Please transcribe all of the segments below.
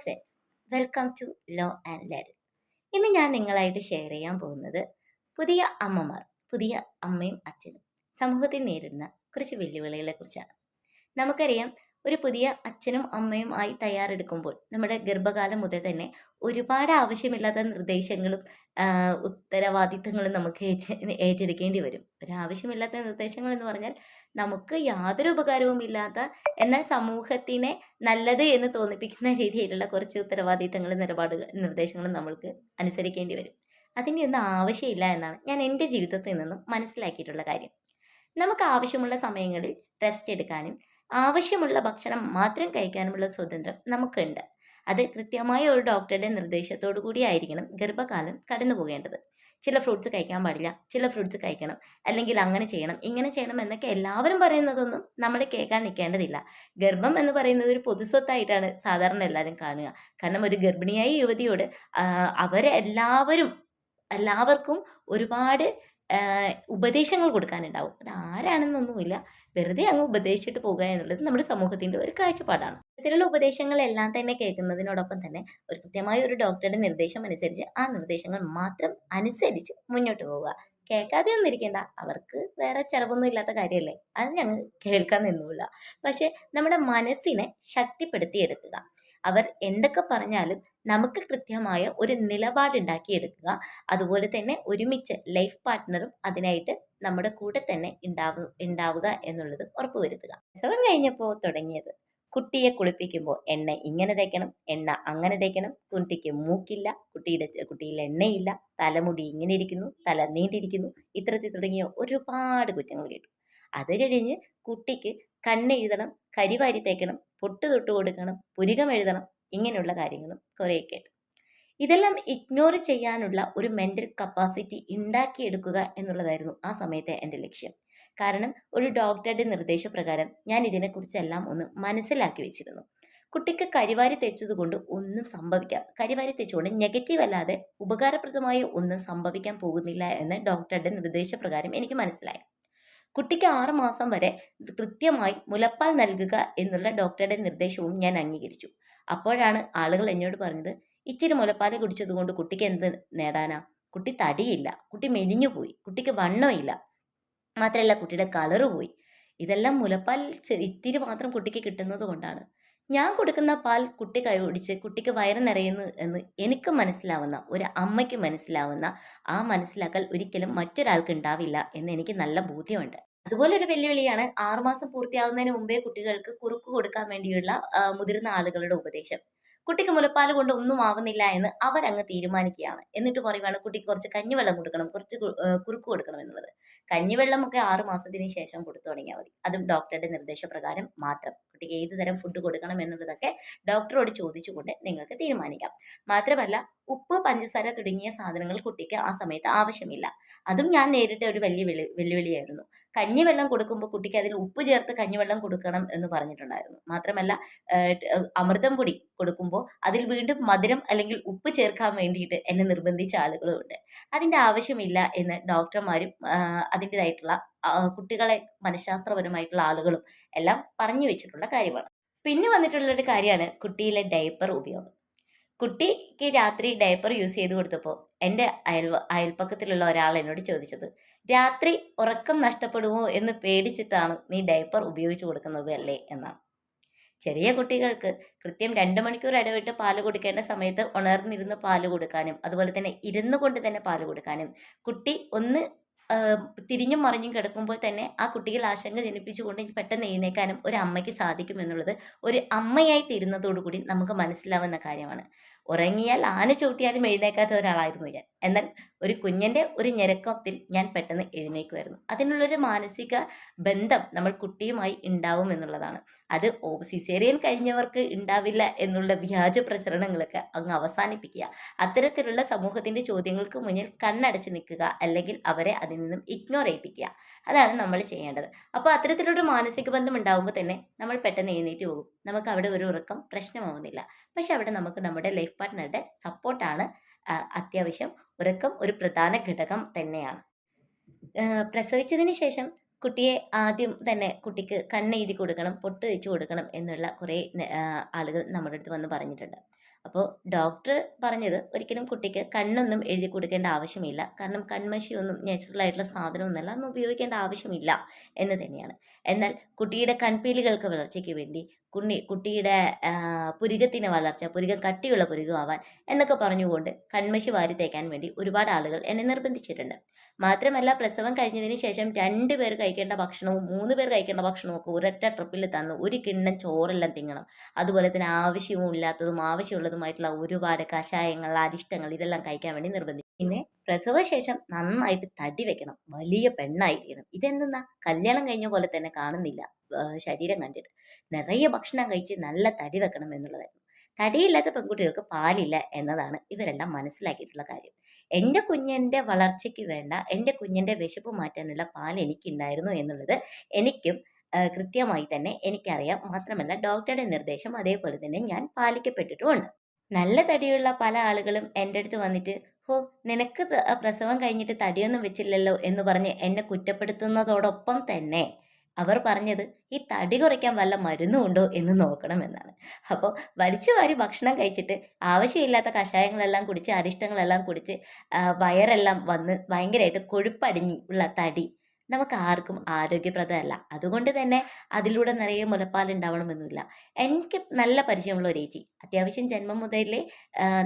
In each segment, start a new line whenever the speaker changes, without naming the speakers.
Friends welcome to law and lead ഇന്ന് ഞാൻ നിങ്ങളായിട്ട് ഷെയർ ചെയ്യാൻ പോകുന്നത് പുതിയ അമ്മമാർ പുതിയ അമ്മയും അച്ഛനും സമൂഹത്തിൽ നേരിടുന്ന കുറച്ച് വെല്ലുവിളികളെ കുറിച്ചാണ്. നമുക്കറിയാം ഒരു പുതിയ അച്ഛനും അമ്മയും ആയി തയ്യാറെടുക്കുമ്പോൾ നമ്മുടെ ഗർഭകാലം മുതൽ തന്നെ ഒരുപാട് ആവശ്യമില്ലാത്ത നിർദ്ദേശങ്ങളും ഉത്തരവാദിത്തങ്ങളും നമുക്ക് ഏറ്റെടുക്കേണ്ടി വരും. ഒരു ആവശ്യമില്ലാത്ത നിർദ്ദേശങ്ങൾ എന്ന് പറഞ്ഞാൽ നമുക്ക് യാതൊരു ഉപകാരവും ഇല്ലാത്ത എന്നാൽ സമൂഹത്തിനെ നല്ലത് എന്ന് തോന്നിപ്പിക്കുന്ന രീതിയിലുള്ള കുറച്ച് ഉത്തരവാദിത്തങ്ങളും നിലപാടുകൾ നിർദ്ദേശങ്ങളും നമ്മൾക്ക് അനുസരിക്കേണ്ടി വരും. അതിന്റെ ഒന്നും ആവശ്യമില്ല എന്നാണ് ഞാൻ എന്റെ ജീവിതത്തിൽ നിന്നും മനസ്സിലാക്കിയിട്ടുള്ള കാര്യം. നമുക്ക് ആവശ്യമുള്ള സമയങ്ങളിൽ റെസ്റ്റ് എടുക്കാനും ആവശ്യമുള്ള ഭക്ഷണം മാത്രം കഴിക്കാനുമുള്ള സ്വാതന്ത്ര്യം നമുക്കുണ്ട്. അത് കൃത്യമായ ഒരു ഡോക്ടറുടെ നിർദ്ദേശത്തോടു കൂടി ആയിരിക്കണം ഗർഭകാലം കടന്നു പോകേണ്ടത്. ചില ഫ്രൂട്ട്സ് കഴിക്കാൻ പാടില്ല ചില ഫ്രൂട്ട്സ് കഴിക്കണം അല്ലെങ്കിൽ അങ്ങനെ ചെയ്യണം ഇങ്ങനെ ചെയ്യണം എന്നൊക്കെ എല്ലാവരും പറയുന്നതൊന്നും നമ്മൾ കേൾക്കാൻ നിൽക്കേണ്ടതില്ല. ഗർഭം എന്ന് പറയുന്നത് ഒരു പൊതുസ്വത്തായിട്ടാണ് സാധാരണ എല്ലാവരും കാണുക. കാരണം ഒരു ഗർഭിണിയായ യുവതിയോട് അവരെല്ലാവരും എല്ലാവർക്കും ഒരുപാട് ഉപദേശങ്ങൾ കൊടുക്കാനുണ്ടാവും. അത് ആരാണെന്നൊന്നുമില്ല വെറുതെ അങ്ങ് ഉപദേശിച്ചിട്ട് പോകുക എന്നുള്ളത് നമ്മുടെ സമൂഹത്തിന്റെ ഒരു കാഴ്ചപ്പാടാണ്. ഇത്തരത്തിലുള്ള ഉപദേശങ്ങളെല്ലാം തന്നെ കേൾക്കുന്നതിനോടൊപ്പം തന്നെ ഒരു കൃത്യമായ ഒരു ഡോക്ടറുടെ നിർദ്ദേശം അനുസരിച്ച് ആ നിർദ്ദേശങ്ങൾ മാത്രം അനുസരിച്ച് മുന്നോട്ട് പോവുക. കേൾക്കാതെ ഒന്നും ഇരിക്കേണ്ട. അവർക്ക് വേറെ ചിലവൊന്നും ഇല്ലാത്ത കാര്യമല്ലേ? അത് ഞങ്ങൾ കേൾക്കാൻ നിന്നുമില്ല പക്ഷേ നമ്മുടെ മനസ്സിനെ ശക്തിപ്പെടുത്തിയെടുക്കുക. അവർ എന്തൊക്കെ പറഞ്ഞാലും നമുക്ക് കൃത്യമായ ഒരു നിലപാടുണ്ടാക്കിയെടുക്കുക. അതുപോലെ തന്നെ ഒരുമിച്ച് ലൈഫ് പാർട്ട്ണറും അതിനായിട്ട് നമ്മുടെ കൂടെ തന്നെ ഉണ്ടാവു ഉണ്ടാവുക എന്നുള്ളത് ഉറപ്പുവരുത്തുക. പ്രസവം കഴിഞ്ഞപ്പോൾ തുടങ്ങിയത്. കുട്ടിയെ കുളിപ്പിക്കുമ്പോൾ എണ്ണ ഇങ്ങനെ തേക്കണം എണ്ണ അങ്ങനെ തേക്കണം. കുട്ടിക്ക് മൂക്കില്ല കുട്ടിയുടെ കുട്ടിയിൽ എണ്ണയില്ല തലമുടി ഇങ്ങനെ ഇരിക്കുന്നു തല നീണ്ടിരിക്കുന്നു. ഇത്തരത്തിൽ തുടങ്ങിയ ഒരുപാട് കുറ്റങ്ങൾ കേട്ടു. അത് കഴിഞ്ഞ് കുട്ടിക്ക് കണ്ണെഴുതണം കരിവാരി തേക്കണം പൊട്ട് തൊട്ട് കൊടുക്കണം പുരികം എഴുതണം ഇങ്ങനെയുള്ള കാര്യങ്ങളും കുറേ കേട്ടു ഇതെല്ലാം ഇഗ്നോർ ചെയ്യാനുള്ള ഒരു മെന്റൽ കപ്പാസിറ്റി ഉണ്ടാക്കിയെടുക്കുക എന്നുള്ളതായിരുന്നു ആ സമയത്തെ എന്റെ ലക്ഷ്യം. കാരണം ഒരു ഡോക്ടറുടെ നിർദ്ദേശപ്രകാരം ഞാൻ ഇതിനെക്കുറിച്ചെല്ലാം ഒന്ന് മനസ്സിലാക്കി വെച്ചിരുന്നു. കുട്ടിക്ക് കരിവാരി തേച്ചതുകൊണ്ട് ഒന്നും സംഭവിക്കാം. കരിവാരി തേച്ചുകൊണ്ട് നെഗറ്റീവ് അല്ലാതെ ഉപകാരപ്രദമായ ഒന്നും സംഭവിക്കാൻ പോകുന്നില്ല എന്ന് ഡോക്ടറുടെ നിർദ്ദേശപ്രകാരം എനിക്ക് മനസ്സിലായി. കുട്ടിക്ക് ആറുമാസം വരെ കൃത്യമായി മുലപ്പാൽ നൽകുക എന്നുള്ള ഡോക്ടറുടെ നിർദ്ദേശവും ഞാൻ അംഗീകരിച്ചു. അപ്പോഴാണ് ആളുകൾ എന്നോട് പറഞ്ഞത് ഇച്ചിരി മുലപ്പാൽ കുടിച്ചതുകൊണ്ട് കുട്ടിക്ക് എന്ത് നേടാനാ? കുട്ടി തടിയില്ല കുട്ടി മെലിഞ്ഞു പോയി കുട്ടിക്ക് വണ്ണമില്ല മാത്രമല്ല കുട്ടിയുടെ കളറ് പോയി. ഇതെല്ലാം മുലപ്പാൽ ഇത്തിരി മാത്രം കുട്ടിക്ക് കിട്ടുന്നത് കൊണ്ടാണ്. ഞാൻ കൊടുക്കുന്ന പാൽ കുട്ടി കഴിച്ച് കുട്ടിക്ക് വയറ് നിറയുന്നു എന്ന് എനിക്ക് മനസ്സിലാവുന്ന ഒരു അമ്മയ്ക്ക് മനസ്സിലാവുന്ന ആ മനസ്സിലാക്കൽ ഒരിക്കലും മറ്റൊരാൾക്ക് ഉണ്ടാവില്ല എന്ന് എനിക്ക് നല്ല ബോധ്യമുണ്ട്. അതുപോലെ ഒരു വെല്ലുവിളിയാണ് ആറുമാസം പൂർത്തിയാകുന്നതിന് മുമ്പേ കുട്ടികൾക്ക് കുറുക്ക് കൊടുക്കാൻ വേണ്ടിയുള്ള മുതിർന്ന ആളുകളുടെ ഉപദേശം. കുട്ടിക്ക് മുലപ്പാൽ കൊണ്ട് ഒന്നും ആവുന്നില്ല എന്ന് അവരങ്ങ് തീരുമാനിക്കുകയാണ്. എന്നിട്ട് പറയുവാണ് കുട്ടിക്ക് കുറച്ച് കഞ്ഞിവെള്ളം കൊടുക്കണം കുറച്ച് കുറുക്ക് കൊടുക്കണം എന്നുള്ളത്. കഞ്ഞിവെള്ളമൊക്കെ ആറ് മാസത്തിന് ശേഷം കൊടുത്തു തുടങ്ങിയാൽ മതി. അതും ഡോക്ടറുടെ നിർദ്ദേശപ്രകാരം മാത്രം. കുട്ടിക്ക് ഏത് തരം ഫുഡ് കൊടുക്കണം എന്നുള്ളതൊക്കെ ഡോക്ടറോട് ചോദിച്ചുകൊണ്ട് നിങ്ങൾക്ക് തീരുമാനിക്കാം. മാത്രമല്ല ഉപ്പ് പഞ്ചസാര തുടങ്ങിയ സാധനങ്ങൾ കുട്ടിക്ക് ആ സമയത്ത് ആവശ്യമില്ല. അതും ഞാൻ നേരിട്ട ഒരു വലിയ വെളി വെല്ലുവിളിയായിരുന്നു. കഞ്ഞിവെള്ളം കൊടുക്കുമ്പോൾ കുട്ടിക്ക് അതിൽ ഉപ്പ് ചേർത്ത് കഞ്ഞിവെള്ളം കൊടുക്കണം എന്ന് പറഞ്ഞിട്ടുണ്ടായിരുന്നു. മാത്രമല്ല അമൃതം പൊടി കൊടുക്കുമ്പോൾ അതിൽ വീണ്ടും മധുരം അല്ലെങ്കിൽ ഉപ്പ് ചേർക്കാൻ വേണ്ടിയിട്ട് എന്നെ നിർബന്ധിച്ച ആളുകളുമുണ്ട് അതിന്റെ ആവശ്യമില്ല എന്ന് ഡോക്ടർമാരും അതിന്റെതായിട്ടുള്ള കുട്ടികളെ മനഃശാസ്ത്രപരമായിട്ടുള്ള ആളുകളും എല്ലാം പറഞ്ഞു വെച്ചിട്ടുള്ള കാര്യമാണ്. പിന്നെ വന്നിട്ടുള്ളൊരു കാര്യമാണ് കുട്ടിയിലെ ഡയപ്പർ ഉപയോഗം. കുട്ടിക്ക് രാത്രി ഡയപ്പർ യൂസ് ചെയ്ത് കൊടുത്തപ്പോൾ എന്റെ അയൽ അയൽപ്പക്കത്തിലുള്ള ഒരാൾ എന്നോട് ചോദിച്ചത് രാത്രി ഉറക്കം നഷ്ടപ്പെടുമോ എന്ന് പേടിച്ചിട്ടാണ് നീ ഡയപ്പർ ഉപയോഗിച്ച് കൊടുക്കുന്നത് അല്ലേ? എന്നാണ്. ചെറിയ കുട്ടികൾക്ക് കൃത്യം രണ്ട് മണിക്കൂർ ഇടവിട്ട് പാൽ കൊടുക്കേണ്ട സമയത്ത് ഉണർന്നിരുന്ന് പാൽ കൊടുക്കാനും അതുപോലെ തന്നെ ഇരുന്നു കൊണ്ട് തന്നെ പാൽ കൊടുക്കാനും കുട്ടി ഒന്ന് തിരിഞ്ഞും മറിഞ്ഞും കിടക്കുമ്പോൾ തന്നെ ആ കുട്ടികൾ ആശങ്ക ജനിപ്പിച്ചുകൊണ്ട് പെട്ടെന്ന് എഴുന്നേക്കാനും ഒരു അമ്മയ്ക്ക് സാധിക്കുമെന്നുള്ളത് ഒരു അമ്മയായി തീരുന്നതോടുകൂടി നമുക്ക് മനസ്സിലാവുന്ന കാര്യമാണ്. ഉറങ്ങിയാൽ ആന ചവിട്ടിയാലും എഴുന്നേക്കാത്ത ഒരാളായിരുന്നു ഞാൻ. എന്നാൽ ഒരു കുഞ്ഞിന്റെ ഒരു ഞെരക്കത്തിൽ ഞാൻ പെട്ടെന്ന് എഴുന്നേക്കുമായിരുന്നു അതിനുള്ളൊരു മാനസിക ബന്ധം നമ്മൾ കുട്ടിയുമായി ഉണ്ടാവും എന്നുള്ളതാണ്. അത് സിസേറിയൻ കഴിഞ്ഞവർക്ക് ഉണ്ടാവില്ല എന്നുള്ള വ്യാജ പ്രചരണങ്ങളൊക്കെ അങ്ങ് അവസാനിപ്പിക്കുക. അത്തരത്തിലുള്ള സമൂഹത്തിന്റെ ചോദ്യങ്ങൾക്ക് മുന്നിൽ കണ്ണടച്ച് നിൽക്കുക അല്ലെങ്കിൽ അവരെ അതിൽ നിന്നും ഇഗ്നോർ ചെയ്യിപ്പിക്കുക. അതാണ് നമ്മൾ ചെയ്യേണ്ടത്. അപ്പോൾ അത്തരത്തിലൊരു മാനസിക ബന്ധം ഉണ്ടാകുമ്പോൾ തന്നെ നമ്മൾ പെട്ടെന്ന് എഴുന്നേറ്റ് പോകും. നമുക്ക് അവിടെ ഒരു ഉറക്കം പ്രശ്നമാവുന്നില്ല. പക്ഷെ അവിടെ നമുക്ക് നമ്മുടെ ലൈഫ് പാർട്ട്ണറുടെ സപ്പോർട്ടാണ് അത്യാവശ്യം ഉറക്കം ഒരു പ്രധാന ഘടകം തന്നെയാണ്. പ്രസവിച്ചതിന് ശേഷം കുട്ടിയെ ആദ്യം തന്നെ കുട്ടിക്ക് കണ്ണെഴുതി കൊടുക്കണം പൊട്ട് വെച്ച് കൊടുക്കണം എന്നുള്ള കുറേ ആളുകൾ നമ്മുടെ അടുത്ത് വന്ന് പറഞ്ഞിട്ടുണ്ട്. അപ്പോൾ ഡോക്ടർ പറഞ്ഞത് ഒരിക്കലും കുട്ടിക്ക് കണ്ണൊന്നും എഴുതി കൊടുക്കേണ്ട ആവശ്യമില്ല. കാരണം കൺമഷിയൊന്നും നാച്ചുറൽ ആയിട്ടുള്ള സാധനമൊന്നുമല്ല അതൊന്നും ഉപയോഗിക്കേണ്ട ആവശ്യമില്ല എന്ന് തന്നെയാണ്. എന്നാൽ കുട്ടിയുടെ കൺപീലികൾക്ക് വളർച്ചയ്ക്ക് വേണ്ടി കുണ്ണി കുട്ടിയുടെ പുരികത്തിന് വളർച്ച പുരികം കട്ടിയുള്ള പുരികമാവാൻ എന്നൊക്കെ പറഞ്ഞുകൊണ്ട് കൺമശി വാരി തേക്കാൻ വേണ്ടി ഒരുപാട് ആളുകൾ എന്നെ നിർബന്ധിച്ചിട്ടുണ്ട്. മാത്രമല്ല പ്രസവം കഴിഞ്ഞതിന് ശേഷം രണ്ട് പേർ കഴിക്കേണ്ട ഭക്ഷണവും മൂന്ന് പേർ കഴിക്കേണ്ട ഭക്ഷണവും ഒക്കെ ഒരൊറ്റ ട്രിപ്പിൽ തന്നു ഒരു കിണ്ണം ചോറെല്ലാം തിങ്ങണം അതുപോലെ തന്നെ ആവശ്യവും ഇല്ലാത്തതും ആവശ്യമുള്ളതുമായിട്ടുള്ള ഒരുപാട് കഷായങ്ങൾ അരിഷ്ടങ്ങൾ ഇതെല്ലാം കഴിക്കാൻ വേണ്ടി നിർബന്ധിച്ചു. പിന്നെ പ്രസവശേഷം നന്നായിട്ട് തടി വെക്കണം. വലിയ പെണ്ണായിരിക്കണം. ഇതെന്തെന്നാ? കല്യാണം കഴിഞ്ഞ പോലെ തന്നെ കാണുന്നില്ല ശരീരം കണ്ടിട്ട്. നിറയെ ഭക്ഷണം കഴിച്ച് നല്ല തടി വെക്കണം എന്നുള്ളതായിരുന്നു. തടിയില്ലാത്ത പെൺകുട്ടികൾക്ക് പാലില്ല എന്നതാണ് ഇവരെല്ലാം മനസ്സിലാക്കിയിട്ടുള്ള കാര്യം. എന്റെ കുഞ്ഞിന്റെ വളർച്ചയ്ക്ക് വേണ്ട എന്റെ കുഞ്ഞിന്റെ വിശപ്പ് മാറ്റാനുള്ള പാൽ എനിക്കുണ്ടായിരുന്നു എന്നുള്ളത് എനിക്കും കൃത്യമായി തന്നെ എനിക്കറിയാം. മാത്രമല്ല ഡോക്ടറുടെ നിർദ്ദേശം അതേപോലെ തന്നെ ഞാൻ പാലിക്കപ്പെട്ടിട്ടുമുണ്ട്. നല്ല തടിയുള്ള പല ആളുകളും എന്റെ അടുത്ത് വന്നിട്ട് ഹോ നിനക്ക് പ്രസവം കഴിഞ്ഞിട്ട് തടിയൊന്നും വെച്ചില്ലല്ലോ എന്ന് പറഞ്ഞ് എന്നെ കുറ്റപ്പെടുത്തുന്നതോടൊപ്പം തന്നെ അവർ പറഞ്ഞത് ഈ തടി കുറയ്ക്കാൻ വല്ല മരുന്നും ഉണ്ടോ എന്ന് നോക്കണമെന്നാണ്. അപ്പോൾ വലിച്ചു വാരി ഭക്ഷണം കഴിച്ചിട്ട് ആവശ്യമില്ലാത്ത കഷായങ്ങളെല്ലാം കുടിച്ച് അരിഷ്ടങ്ങളെല്ലാം കുടിച്ച് വയറെല്ലാം വന്ന് ഭയങ്കരമായിട്ട് കൊഴുപ്പടിഞ്ഞ് ഉള്ള തടി നമുക്ക് ആർക്കും ആരോഗ്യപ്രദമല്ല. അതുകൊണ്ട് തന്നെ അതിലൂടെ നിറയെ മുലപ്പാൽ ഉണ്ടാവണമെന്നില്ല എനിക്ക് നല്ല പരിചയമുള്ള ഒരു ചേച്ചി. അത്യാവശ്യം ജന്മം മുതലേ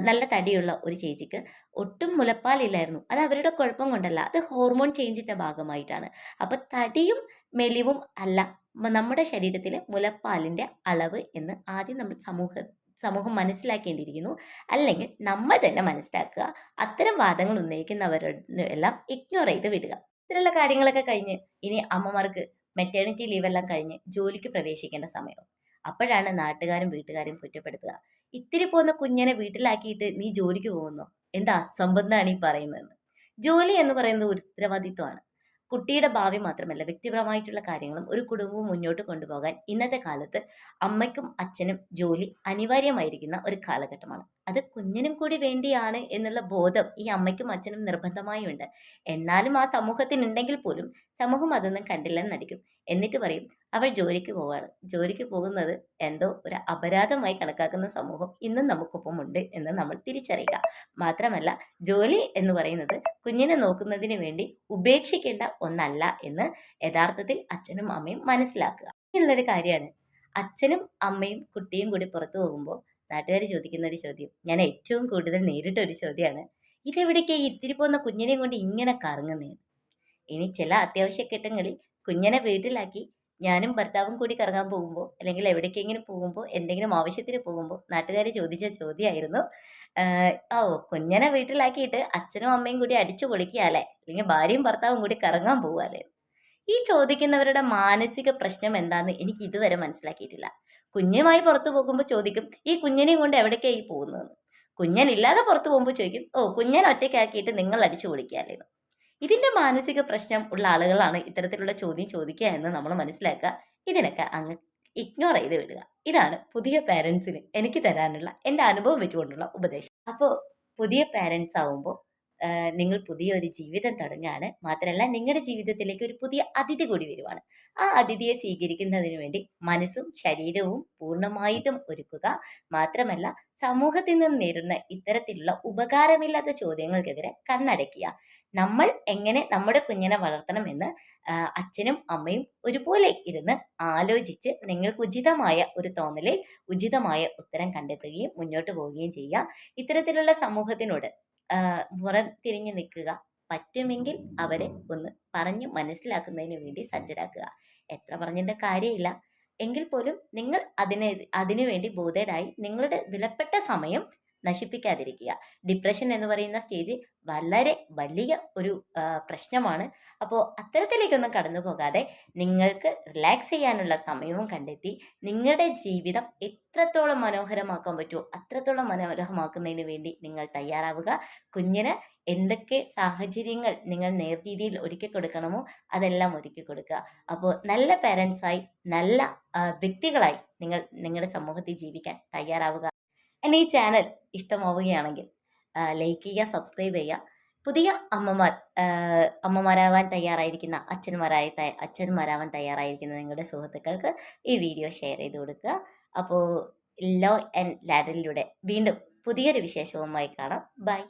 നല്ല തടിയുള്ള ഒരു ചേച്ചിക്ക് ഒട്ടും മുലപ്പാലില്ലായിരുന്നു. അത് അവരുടെ കുഴപ്പം കൊണ്ടല്ല. അത് ഹോർമോൺ ചേഞ്ചിന്റെ ഭാഗമായിട്ടാണ്. അപ്പോൾ തടിയും മെലിവും അല്ല നമ്മുടെ ശരീരത്തിലെ മുലപ്പാലിന്റെ അളവ് എന്ന് ആദ്യം നമ്മൾ സമൂഹ സമൂഹം മനസ്സിലാക്കേണ്ടിയിരിക്കുന്നു. അല്ലെങ്കിൽ നമ്മൾ തന്നെ മനസ്സിലാക്കുക. അത്തരം വാദങ്ങൾ ഉന്നയിക്കുന്നവരെല്ലാം ഇഗ്നോർ ചെയ്ത് വിടുക. ഇത്തരമുള്ള കാര്യങ്ങളൊക്കെ കഴിഞ്ഞ് ഇനി അമ്മമാർക്ക് മെറ്റേണിറ്റി ലീവ് ലീവെല്ലാം കഴിഞ്ഞ് ജോലിക്ക് പ്രവേശിക്കേണ്ട സമയം. അപ്പോഴാണ് നാട്ടുകാരും വീട്ടുകാരും കുറ്റപ്പെടുത്തുക. ഇത്തിരി പോകുന്ന കുഞ്ഞിനെ വീട്ടിലാക്കിയിട്ട് നീ ജോലിക്ക് പോകുന്നു? എന്ത് അസംബന്ധമാണ് ഈ പറയുന്നതെന്ന് ജോലി എന്ന് പറയുന്നത് ഒരു ഉത്തരവാദിത്വമാണ്. കുട്ടിയുടെ ഭാവി മാത്രമല്ല വ്യക്തിപരമായിട്ടുള്ള കാര്യങ്ങളും ഒരു കുടുംബവും മുന്നോട്ട് കൊണ്ടുപോകാൻ ഇന്നത്തെ കാലത്ത് അമ്മയ്ക്കും അച്ഛനും ജോലി അനിവാര്യമായിരിക്കുന്ന ഒരു കാലഘട്ടമാണ്. അത് കുഞ്ഞിനും കൂടി വേണ്ടിയാണ് എന്നുള്ള ബോധം ഈ അമ്മയ്ക്കും അച്ഛനും നിർബന്ധമായും ഉണ്ട് എന്നാലും ആ സമൂഹത്തിനുണ്ടെങ്കിൽ പോലും സമൂഹം അതൊന്നും കണ്ടില്ലെന്ന് നടിക്കും. എന്നിട്ട് പറയും അവൾ ജോലിക്ക് പോവാണ്. ജോലിക്ക് പോകുന്നത് എന്തോ ഒരു അപരാധമായി കണക്കാക്കുന്ന സമൂഹം ഇന്നും നമുക്കൊപ്പം ഉണ്ട് എന്ന് നമ്മൾ തിരിച്ചറിയുക. മാത്രമല്ല ജോലി എന്ന് പറയുന്നത് കുഞ്ഞിനെ നോക്കുന്നതിന് വേണ്ടി ഉപേക്ഷിക്കേണ്ട ഒന്നല്ല എന്ന് യഥാർത്ഥത്തിൽ അച്ഛനും അമ്മയും മനസ്സിലാക്കുക. ഇങ്ങനെയുള്ളൊരു കാര്യമാണ്. അച്ഛനും അമ്മയും കുട്ടിയും കൂടി പുറത്തു പോകുമ്പോൾ നാട്ടുകാർ ചോദിക്കുന്ന ഒരു ചോദ്യം. ഞാൻ ഏറ്റവും കൂടുതൽ നേരിട്ട ഒരു ചോദ്യമാണ് ഇതെവിടേക്ക് ഇത്തിരി പോകുന്ന കുഞ്ഞിനെയും കൊണ്ട് ഇങ്ങനെ കറങ്ങുന്നേ? ഇനി ചില അത്യാവശ്യ ഘട്ടങ്ങളിൽ കുഞ്ഞിനെ വീട്ടിലാക്കി ഞാനും ഭർത്താവും കൂടി കറങ്ങാൻ പോകുമ്പോൾ അല്ലെങ്കിൽ എവിടേക്കെങ്കിലും പോകുമ്പോൾ എന്തെങ്കിലും ആവശ്യത്തിന് പോകുമ്പോൾ നാട്ടുകാർ ചോദിച്ച ചോദ്യമായിരുന്നു ഓ കുഞ്ഞിനെ വീട്ടിലാക്കിയിട്ട് അച്ഛനും അമ്മയും കൂടി അടിച്ചു പൊളിക്കുകയല്ലേ അല്ലെങ്കിൽ ഭാര്യയും ഭർത്താവും കൂടി കറങ്ങാൻ പോവുകയല്ലേ ഈ ചോദിക്കുന്നവരുടെ മാനസിക പ്രശ്നം എന്താണെന്ന് എനിക്ക് ഇതുവരെ മനസ്സിലാക്കിയിട്ടില്ല. കുഞ്ഞുമായി പുറത്തു പോകുമ്പോൾ ചോദിക്കും ഈ കുഞ്ഞിനെയും കൊണ്ട് എവിടേക്കായി പോകുന്നതെന്ന്? കുഞ്ഞനില്ലാതെ പുറത്തു പോകുമ്പോൾ ചോദിക്കും ഓ കുഞ്ഞൻ ഒറ്റയ്ക്കാക്കിയിട്ട് നിങ്ങൾ അടിച്ചു പൊളിക്കുകയല്ലേ? ഇതിന്റെ മാനസിക പ്രശ്നം ഉള്ള ആളുകളാണ് ഇത്തരത്തിലുള്ള ചോദ്യം ചോദിക്കുക എന്ന് നമ്മൾ മനസ്സിലാക്കുക. ഇതിനൊക്കെ അങ്ങ് ഇഗ്നോർ ചെയ്ത് വിടുക. ഇതാണ് പുതിയ പാരൻസിന് എനിക്ക് തരാനുള്ള എന്റെ അനുഭവം വെച്ചുകൊണ്ടുള്ള ഉപദേശം. അപ്പോൾ പുതിയ പാരൻസ് ആവുമ്പോൾ നിങ്ങൾ പുതിയൊരു ജീവിതം തുടങ്ങുകയാണ്. മാത്രമല്ല നിങ്ങളുടെ ജീവിതത്തിലേക്ക് ഒരു പുതിയ അതിഥി കൂടി വരുവാണ്. ആ അതിഥിയെ സ്വീകരിക്കുന്നതിന് വേണ്ടി മനസ്സും ശരീരവും പൂർണമായിട്ടും ഒരുക്കുക. മാത്രമല്ല സമൂഹത്തിൽ നിന്ന് നേരിടുന്ന ഇത്തരത്തിലുള്ള ഉപകാരമില്ലാത്ത ചോദ്യങ്ങൾക്കെതിരെ കണ്ണടയ്ക്കുക. നമ്മൾ എങ്ങനെ നമ്മുടെ കുഞ്ഞിനെ വളർത്തണമെന്ന് അച്ഛനും അമ്മയും ഒരുപോലെ ഇരുന്ന് ആലോചിച്ച് നിങ്ങൾക്ക് ഉചിതമായ ഒരു തോന്നലിൽ ഉചിതമായ ഉത്തരം കണ്ടെത്തുകയും മുന്നോട്ട് പോവുകയും ചെയ്യുക. ഇത്തരത്തിലുള്ള സമൂഹത്തിനോട് തിരിഞ്ഞു നിൽക്കുക. പറ്റുമെങ്കിൽ അവരെ ഒന്ന് പറഞ്ഞു മനസ്സിലാക്കുന്നതിന് വേണ്ടി സജ്ജരാക്കുക. എത്ര പറഞ്ഞിട്ട് കാര്യമില്ല. എങ്കിൽ പോലും നിങ്ങൾ അതിനെ അതിനു വേണ്ടി ബോധേഡായി നിങ്ങളുടെ വിലപ്പെട്ട സമയം നശിപ്പിക്കാതിരിക്കുക. ഡിപ്രഷൻ എന്ന് പറയുന്ന സ്റ്റേജ് വളരെ വലിയ ഒരു പ്രശ്നമാണ്. അപ്പോൾ അത്തരത്തിലേക്കൊന്നും കടന്നു പോകാതെ നിങ്ങൾക്ക് റിലാക്സ് ചെയ്യാനുള്ള സമയവും കണ്ടെത്തി നിങ്ങളുടെ ജീവിതം എത്രത്തോളം മനോഹരമാക്കാൻ പറ്റുമോ അത്രത്തോളം മനോഹരമാക്കുന്നതിന് വേണ്ടി നിങ്ങൾ തയ്യാറാവുക. കുഞ്ഞിന് എന്തൊക്കെ സാഹചര്യങ്ങൾ നിങ്ങൾ നേർരീതിയിൽ ഒരുക്കി കൊടുക്കണമോ അതെല്ലാം ഒരുക്കി കൊടുക്കുക. അപ്പോൾ നല്ല പേരൻസായി നല്ല വ്യക്തികളായി നിങ്ങൾ നിങ്ങളുടെ സമൂഹത്തിൽ ജീവിക്കാൻ തയ്യാറാവുക. എന്നെ ഈ ചാനൽ ഇഷ്ടമാവുകയാണെങ്കിൽ ലൈക്ക് ചെയ്യുക സബ്സ്ക്രൈബ് ചെയ്യുക. പുതിയ അമ്മമാർ അമ്മമാരാവാൻ തയ്യാറായിരിക്കുന്ന അച്ഛന്മാരായി അച്ഛന്മാരാവാൻ തയ്യാറായിരിക്കുന്ന നിങ്ങളുടെ സുഹൃത്തുക്കൾക്ക് ഈ വീഡിയോ ഷെയർ ചെയ്ത് കൊടുക്കുക. അപ്പോൾ ലോ ആൻഡ് ലാഡലിലൂടെ വീണ്ടും പുതിയൊരു വിശേഷവുമായി കാണാം. ബൈ